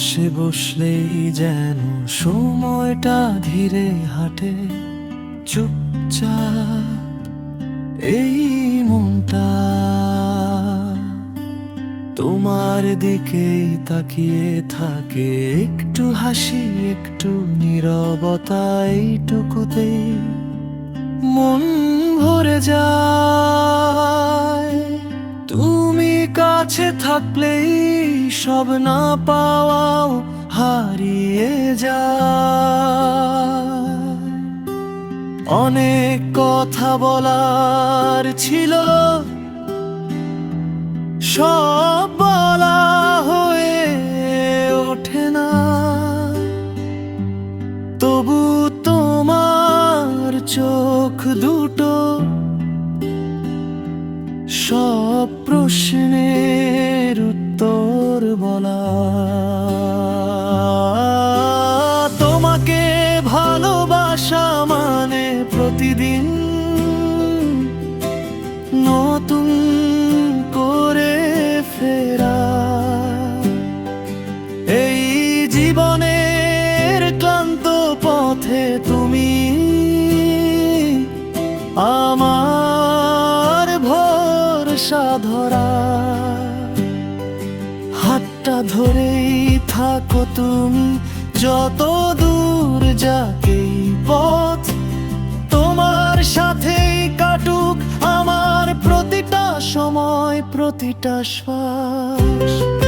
পাশে বসলেই যেন সময়টা ধীরে হাঁটে। চুপচাপ এই মনটা। তোমার দিকেই তাকিয়ে থাকে একটু হাসি, একটু নীরবতা এইটুকুতে মন ভরে যায়। কাছে থাকলেই সব না পাওয়াও হারিয়ে যায়। অনেক কথা বলার ছিল, সব বলা হয়ে ওঠে না। তবু তোমার চোখ দুটো, সব প্রশ্নের উত্তর বলা। তোমাকে ভালোবাসা মানে প্রতিদিন নতুন করে ফেরা। এই জীবনের ক্লান্ত পথে তুমি আমার ভরসা ধরা। ধরেই থাকো তুমি, যত দূর যাকে পথ, তোমার সাথেই কাটুক আমার প্রতিটা সময়, প্রতিটা শ্বাস।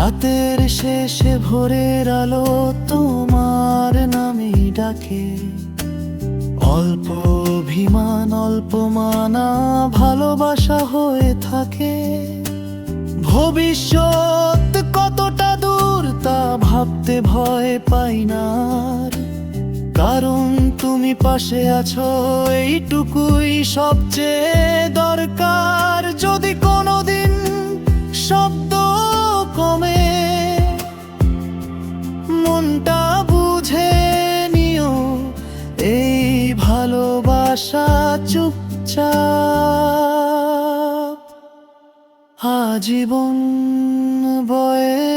রাতের শেষে ভোরের আলো তোমার নামে ডাকে। অল্প অভিমান, অল্প মানা, ভালোবাসা হয়ে থাকে। ভবিষ্যৎ কতটা দূর তা ভাবতে ভয় পাই না কারণ তুমি পাশে আছো, এইটুকুই সবচেয়ে দরকার মনটা বুঝে নিও। এই ভালোবাসা চুপচাপ। আজীবন বয়ে